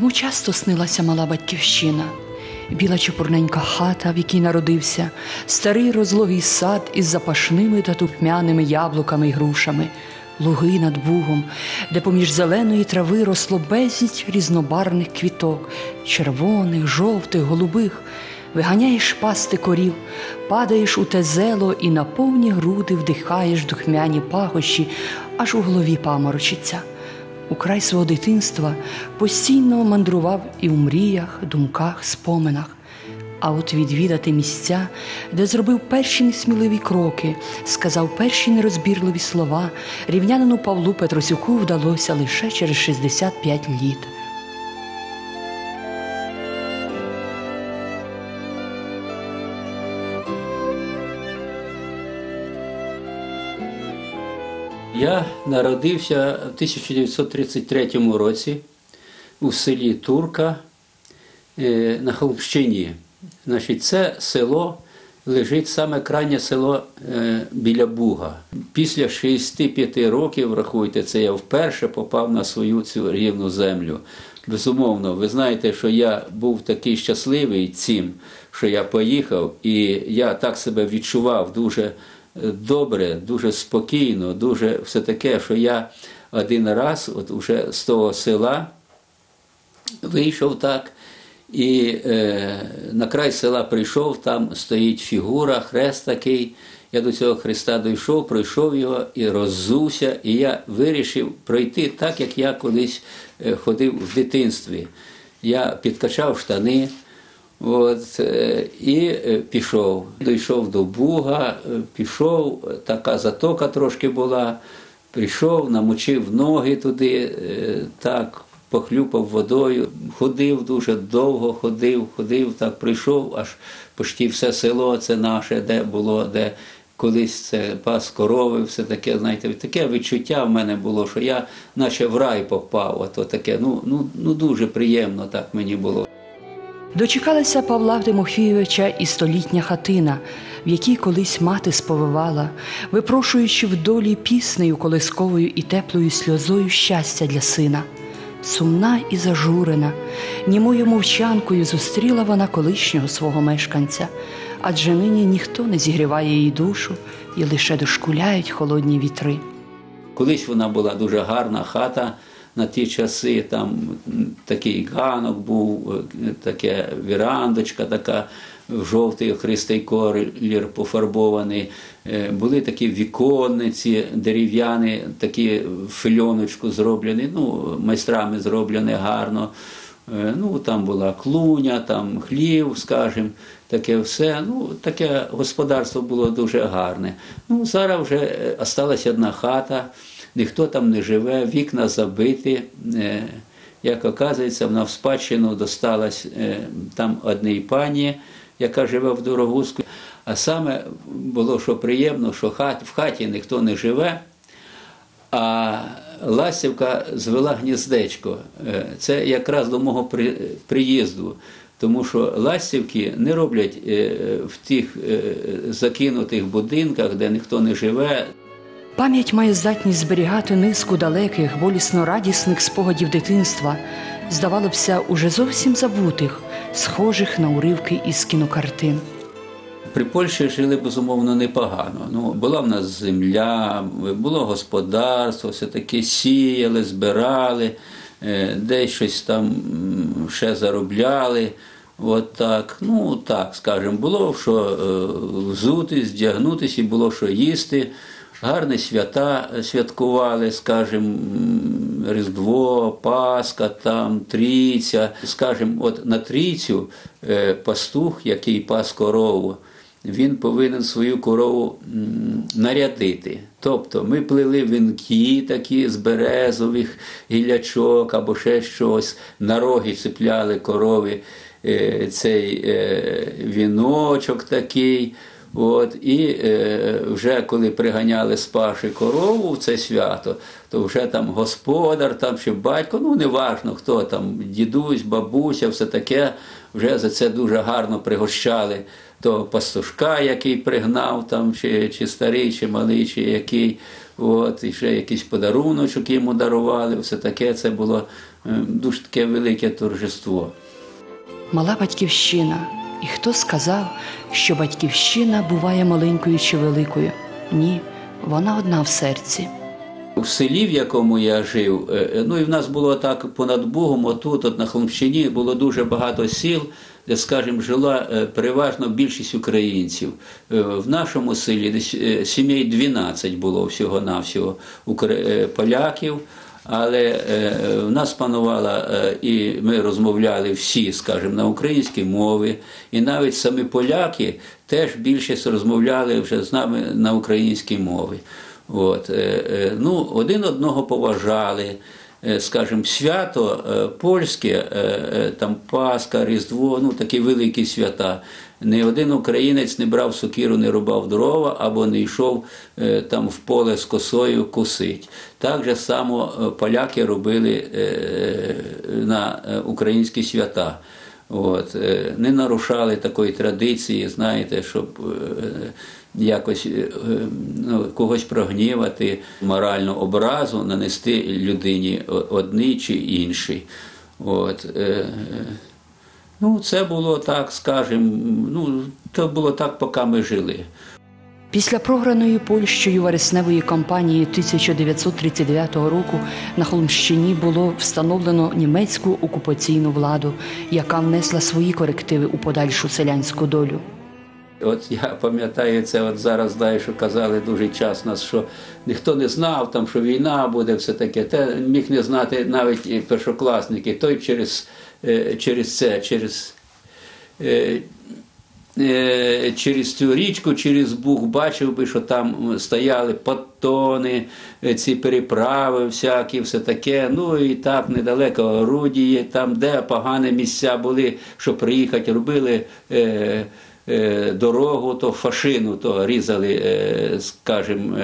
Йому часто снилася мала батьківщина, біла чепурненька хата, в якій народився, старий розлогий сад із запашними та тупмяними яблуками й грушами, луги над бугом, де поміж зеленої трави росло безліч різнобарвних квіток, червоних, жовтих, голубих. Виганяєш пасти корів, падаєш у те зело і на повні груди вдихаєш духмяні пахощі, аж у голові паморочиться. У край свого дитинства постійно мандрував і у мріях, думках, споминах. А от відвідати місця, де зробив перші несміливі кроки, сказав перші нерозбірливі слова, рівнянину Павлу Петросюку вдалося лише через 65 літ. Я народився в 1933 році у селі Турка е, на Холмщині. Значить, це село лежить саме крайнє село е, біля Буга. Після 65 років, рахуйте, це я вперше попав на свою цю рівну землю. Безумовно, ви знаєте, що я був такий щасливий цим, що я поїхав, і я так себе відчував дуже добре, дуже спокійно, дуже все таке, що я один раз, от уже з того села, вийшов так. І е, на край села прийшов, там стоїть фігура, хрест такий. Я до цього хреста дійшов, пройшов його і роззувся, і я вирішив пройти так, як я колись е, ходив в дитинстві. Я підкачав штани. От, е, І е, пішов. Дійшов до Буга, е, пішов, така затока трошки була, прийшов, намочив ноги туди, так, похлюпав водою, ходив дуже довго, ходив, ходив, так прийшов, аж почти все село це наше, де було, де колись це пас корови, все таке, знаєте, таке відчуття в мене було, що я наче в рай попав. Ото таке, ну, ну, ну дуже приємно так мені було. Дочекалася Павла Тимофійовича і столітня хатина, в якій колись мати сповивала, випрошуючи в долі піснею колисковою і теплою сльозою щастя для сина. Сумна і зажурена, німою мовчанкою зустріла вона колишнього свого мешканця, адже нині ніхто не зігріває її душу і лише дошкуляють холодні вітри. Колись вона була дуже гарна хата на ті часи там такий ганок був, е, таке вірандочка, така в жовтий охристий колір пофарбований. Е, були такі віконниці дерев'яні, такі фільоночку зроблені, ну, майстрами зроблені гарно. Е, ну, Там була клуня, там хлів, скажімо, таке все. Ну, Таке господарство було дуже гарне. Ну, Зараз вже залишилася одна хата ніхто там не живе, вікна забиті. Е, як оказується, вона в спадщину досталась е, там одній пані, яка живе в Дорогузку. А саме було що приємно, що в хаті ніхто не живе, а Ластівка звела гніздечко. Е, це якраз до мого приїзду. Тому що ластівки не роблять в тих закинутих будинках, де ніхто не живе. Пам'ять має здатність зберігати низку далеких, болісно радісних спогадів дитинства, здавалося б, уже зовсім забутих, схожих на уривки із кінокартин. При Польщі жили безумовно непогано. Ну, Була в нас земля, було господарство, все таки сіяли, збирали, е, десь щось там ще заробляли. От так, ну так скажемо, було що е, взутись, здягнутися, і було що їсти гарні свята святкували, скажімо, Різдво, Пасха, там, Трійця. Скажімо, от на трійцю е, пастух, який пас корову, він повинен свою корову нарядити. Тобто ми плели вінки такі з березових гілячок або ще щось, на роги цепляли корови е, цей е, віночок такий. От, І е, вже коли приганяли з паші корову в це свято, то вже там господар, там чи батько, ну неважно хто там, дідусь, бабуся, все таке, вже за це дуже гарно пригощали того пастушка, який пригнав, там, чи чи старий, чи малий, чи який. От, І ще якийсь подаруночок йому дарували, все таке це було е, дуже таке велике торжество. Мала батьківщина. І хто сказав, що батьківщина буває маленькою чи великою? Ні, вона одна в серці. В селі, в якому я жив, е, ну і в нас було так понад Богом, отут, от на Холмщині, було дуже багато сіл, де, скажімо, жила е, переважно більшість українців. Е, В нашому селі десь е, сімей 12 було всього-навсього е, поляків. Але е, в нас панувала, е, і ми розмовляли всі, скажімо, на українській мові, і навіть самі поляки теж більшість розмовляли вже з нами на українській мові. От, е, е, ну, один одного поважали. Е, Скажімо, свято е, польське, е, е, там Пасха, Різдво, ну такі великі свята. Ні один українець не брав сокиру, не рубав дрова або не йшов е, там в поле з косою косить. Так же само е, поляки робили е, на українські свята. От, не нарушали такої традиції, знаєте, щоб якось ну, когось прогнівати, моральну образу нанести людині одній чи іншій. От, ну, це було так, скажімо, ну, це було так, поки ми жили. Після програної Польщею вересневої кампанії 1939 року на Холмщині було встановлено німецьку окупаційну владу, яка внесла свої корективи у подальшу селянську долю. От я пам'ятаю це, от зараз знаю, що казали дуже час нас, що ніхто не знав, там, що війна буде, все таке. Те міг не знати навіть першокласники. Той через, е, через це, через, е, е, через цю річку, через Буг бачив би, що там стояли подтони, е, ці переправи всякі, все таке. Ну і так недалеко орудії, там, де погані місця були, щоб приїхати, робили. Е, дорогу, то фашину, то різали, е, скажімо,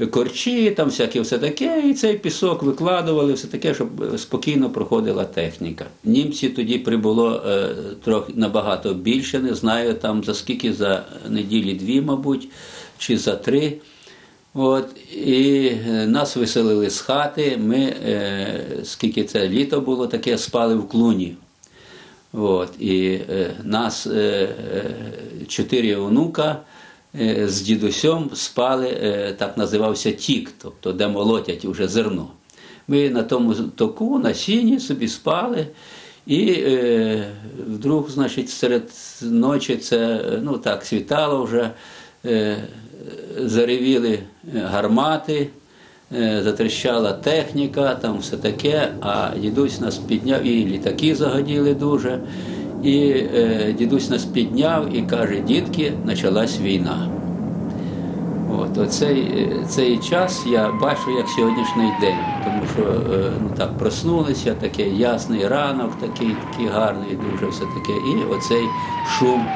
е, корчі, там всяке все таке, і цей пісок викладували, все таке, щоб спокійно проходила техніка. Німці тоді прибуло трохи набагато більше, не знаю, там за скільки, за неділі дві, мабуть, чи за три. От, і нас виселили з хати. Ми, е, скільки це літо було, таке спали в клуні. От, і е, нас е, е, чотири онука е, з дідусем спали, е, так називався тік, тобто де молотять уже зерно. Ми на тому току, на сіні собі спали, і е, вдруг, значить, серед ночі це е, ну так світало вже, е, заревіли гармати. Е, затріщала техніка, там все таке, а дідусь нас підняв, і літаки загоділи дуже. І е, дідусь нас підняв і каже, дітки, почалась війна. От, оцей е, цей час я бачу як сьогоднішній день, тому що е, ну, так проснулися, такий ясний ранок, такий, такий гарний, дуже все таке. І оцей шум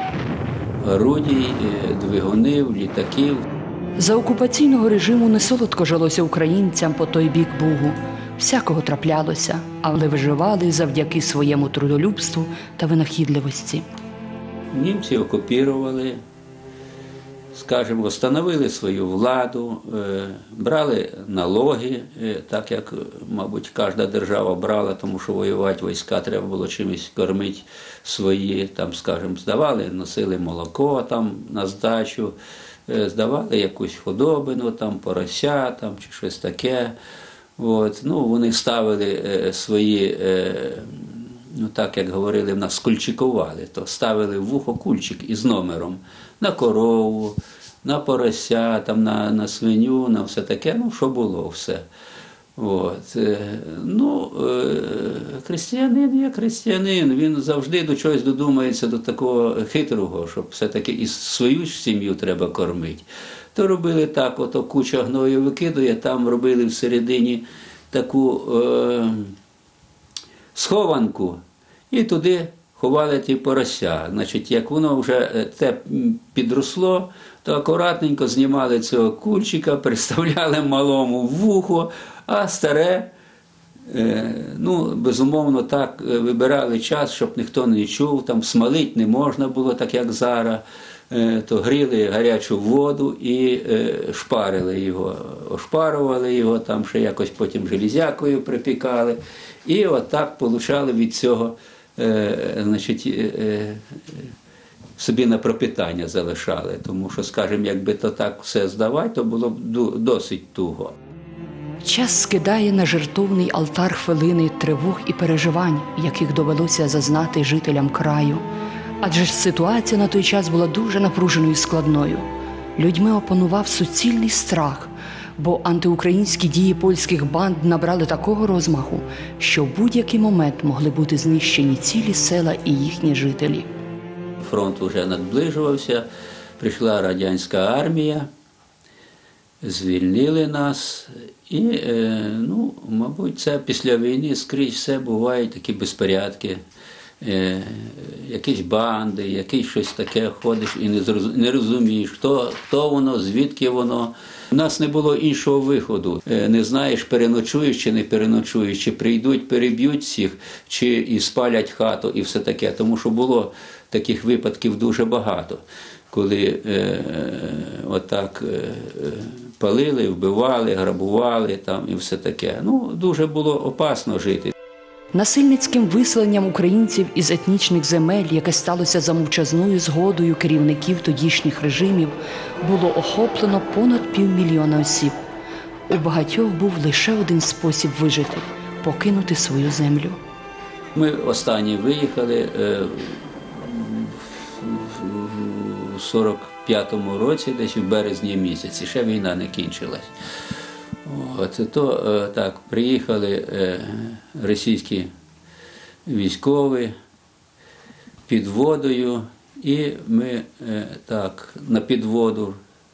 орудій, е, двигунів, літаків. За окупаційного режиму не солодко жилося українцям по той бік Бугу. Всякого траплялося, але виживали завдяки своєму трудолюбству та винахідливості. Німці окупірували, скажімо, встановили свою владу, е, брали налоги, е, так як, мабуть, кожна держава брала, тому що воювати війська треба було чимось кормити свої, там, скажімо, здавали, носили молоко там на здачу, здавали якусь худобину, там, порося там, чи щось таке. От. Ну, вони ставили е, свої. Е, ну так як говорили, в нас кульчикували, то ставили в вухо кульчик із номером на корову, на порося, там, на, на свиню, на все таке, ну що було все. От. е, Ну, е, християнин є християнин, він завжди до чогось додумається до такого хитрого, щоб все-таки і свою сім'ю треба кормити. То робили так, ото куча гною викидує, там робили всередині таку. Е, схованку і туди ховали ті порося. Значить, як воно вже е, те підросло, то акуратненько знімали цього кульчика, приставляли малому в вухо, а старе Е, Ну, безумовно, так е, вибирали час, щоб ніхто не чув, там смалить не можна було, так як зараз. Е, То гріли гарячу воду і шпарили його, ошпарували його, там ще якось потім железякою припікали. І отак получали від цього значить, собі на пропитання залишали. Тому що, скажімо, якби то так все здавати, то було б досить туго. Час скидає на жертовний алтар хвилини тривог і переживань, яких довелося зазнати жителям краю. Адже ж ситуація на той час була дуже напруженою і складною. Людьми опанував суцільний страх, бо антиукраїнські дії польських банд набрали такого розмаху, що в будь-який момент могли бути знищені цілі села і їхні жителі. Фронт вже наближувався, прийшла радянська армія, звільнили нас. І, е, ну, мабуть, це після війни скрізь все бувають такі безпорядки, е, якісь банди, якесь щось таке ходиш і не, розумієш, хто, хто воно, звідки воно. У нас не було іншого виходу. Е, Не знаєш, переночуєш чи не переночуєш, чи прийдуть, переб'ють всіх, чи і спалять хату, і все таке. Тому що було таких випадків дуже багато, коли е, отак е, палили, вбивали, грабували там і все таке. Ну, дуже було опасно жити. Насильницьким виселенням українців із етнічних земель, яке сталося за мовчазною згодою керівників тодішніх режимів, було охоплено понад півмільйона осіб. У багатьох був лише один спосіб вижити покинути свою землю. Ми останні виїхали е, в 45-му році, десь в березні місяці, ще війна не кінчилась. От, то е, так, приїхали е, російські військові під водою, і ми е, так на підводу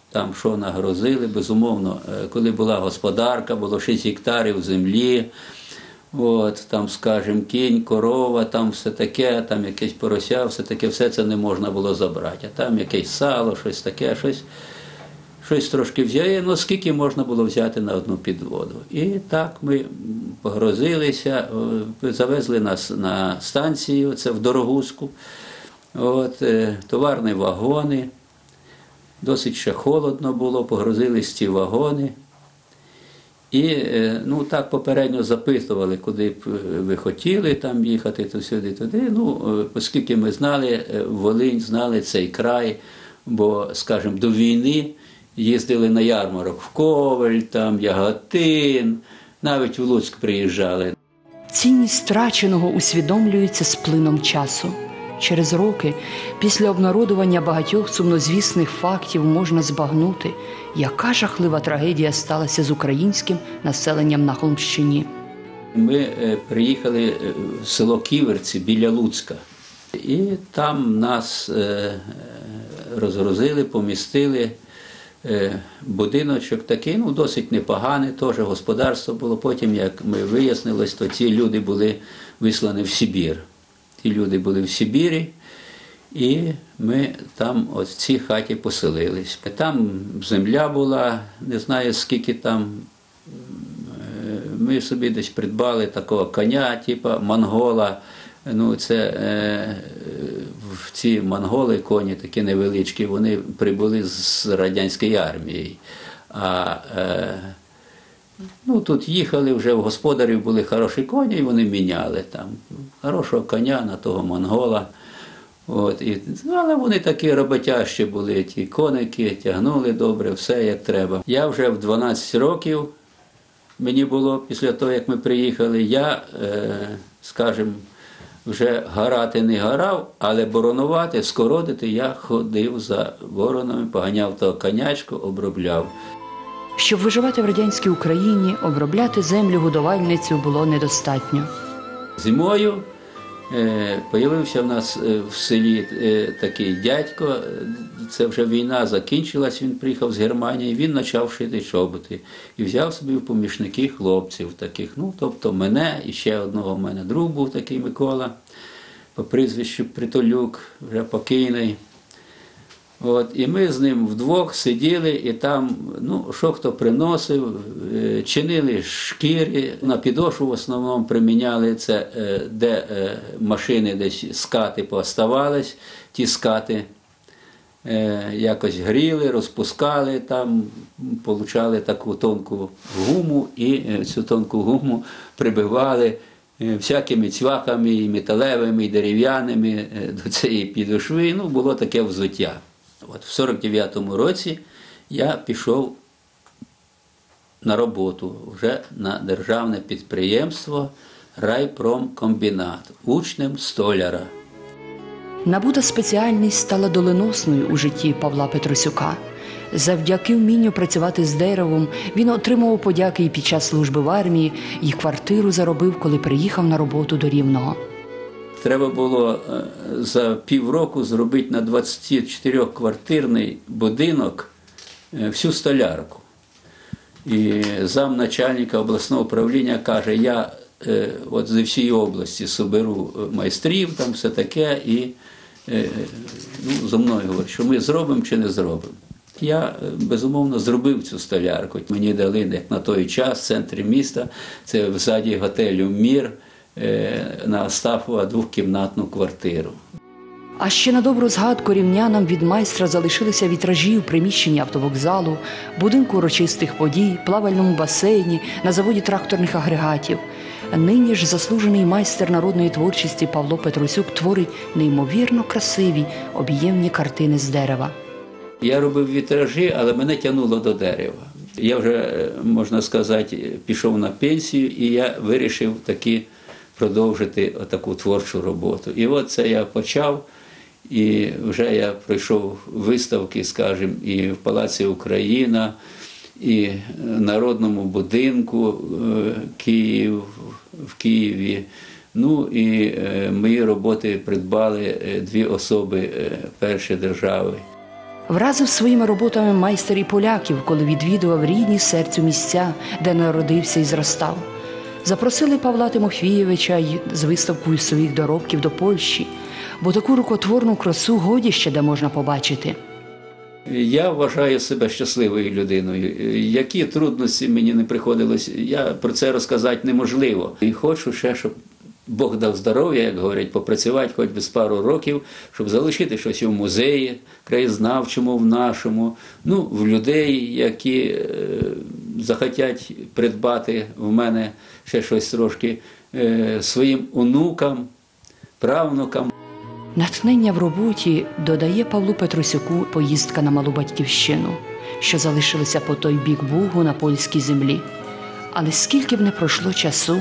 там що нагрозили. Безумовно, коли була господарка, було 6 гектарів землі. От, там, скажімо, кінь, корова, там все таке, там якесь порося, все таке, все це не можна було забрати. А там якесь сало, щось таке, щось, щось трошки взяли, ну скільки можна було взяти на одну підводу. І так ми погрозилися, е, завезли нас на станцію, це в Дорогузьку, от, е, товарні вагони. Досить ще холодно було, погрузились ці вагони. І е, ну, так попередньо запитували, куди б е, ви хотіли там їхати, то сюди, туди. Ну, е, оскільки ми знали Волинь, знали цей край, бо, скажімо, до війни їздили на ярмарок в Ковель, там, Яготин, навіть в Луцьк приїжджали. Цінність втраченого усвідомлюється з плином часу. Через роки, після обнародування багатьох сумнозвісних фактів, можна збагнути, яка жахлива трагедія сталася з українським населенням на Холмщині. Ми е, приїхали е, в село Ківерці біля Луцька. І там нас е, розгрузили, помістили. Будиночок такий, ну досить непоганий, теж господарство було. Потім, як ми вияснилось, то ці люди були вислані в Сибір. Ті люди були в Сибірі, і ми там от в цій хаті поселились. Там земля була, не знаю скільки там Е, ми собі десь придбали такого коня, типу монгола. Ну, це е, в ці монголи, коні такі невеличкі, вони прибули з радянської армії. А е, ну, тут їхали вже в господарів були хороші коні, і вони міняли там хорошого коня на того монгола. От, і, але вони такі роботящі були, ті коники, тягнули добре, все як треба. Я вже в 12 років мені було після того, як ми приїхали, я, е, скажімо, вже гарати не гарав, але боронувати, скородити я ходив за воронами, поганяв того конячку, обробляв. Щоб виживати в радянській Україні, обробляти землю годувальницю було недостатньо. Зимою е, появився в нас е, в селі е, такий дядько. Це вже війна закінчилась, він приїхав з Германії, він почав шити чоботи і взяв собі в помічники хлопців таких. Ну, тобто мене і ще одного в мене друг був такий Микола, по прізвищу Притолюк, вже покійний. От, і ми з ним вдвох сиділи, і там, ну, що хто приносив, е, чинили шкіри, на підошву в основному приміняли це, е, де е, машини десь скати пооставались, ті скати якось гріли, розпускали там, получали таку тонку гуму і цю тонку гуму прибивали всякими цвяхами, і металевими, і дерев'яними до цієї підошви. Ну, було таке взуття. От в 49-му році я пішов на роботу вже на державне підприємство Райпромкомбінат учнем столяра. Набута спеціальність стала доленосною у житті Павла Петросюка. Завдяки вмінню працювати з деревом він отримував подяки і під час служби в армії, і квартиру заробив, коли приїхав на роботу до Рівного. Треба було е, за півроку зробити на 24-квартирний будинок е, всю столярку. І замначальника обласного управління каже, я е, от зі всієї області соберу е, майстрів, там все таке, і е, ну, зо мною говорить, що ми зробимо чи не зробимо. Я безумовно зробив цю столярку. Мені дали як на той час в центрі міста, це в заді готелю Мір на Остафова двохкімнатну квартиру. А ще на добру згадку рівнянам від майстра залишилися вітражі у приміщенні автовокзалу, будинку урочистих подій, плавальному басейні, на заводі тракторних агрегатів. Нині ж заслужений майстер народної творчості Павло Петросюк творить неймовірно красиві об'ємні картини з дерева. Я робив вітражі, але мене тягнуло до дерева. Я вже, е, можна сказати, пішов на пенсію, і я вирішив таки продовжити таку творчу роботу. І от це я почав, і вже я пройшов виставки, скажімо, і в Палаці Україна, і в Народному будинку е, Київ, в Києві. Ну і е, мої роботи придбали е, дві особи першої держави. Вразив своїми роботами майстер і поляків, коли відвідував рідні серцю місця, де народився і зростав. Запросили Павла Тимофійовича й з виставкою своїх доробків до Польщі, бо таку рукотворну красу годі ще де можна побачити. Я вважаю себе щасливою людиною. Які трудності мені не приходилось, я про це розказати неможливо. І хочу ще, щоб Бог дав здоров'я, як говорять, попрацювати хоч би з пару років, щоб залишити щось у музеї, краєзнавчому, в нашому, ну, в людей, які е, захотять придбати в мене ще щось трошки е, своїм онукам, правнукам. Натхнення в роботі додає Павлу Петросюку поїздка на малу батьківщину, що залишилася по той бік Бугу на польській землі. Але скільки б не пройшло часу,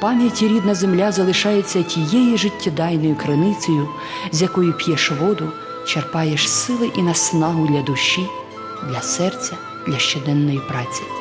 пам'яті рідна земля залишається тією життєдайною криницею, з якої п'єш воду, черпаєш сили і наснагу для душі, для серця, для щоденної праці.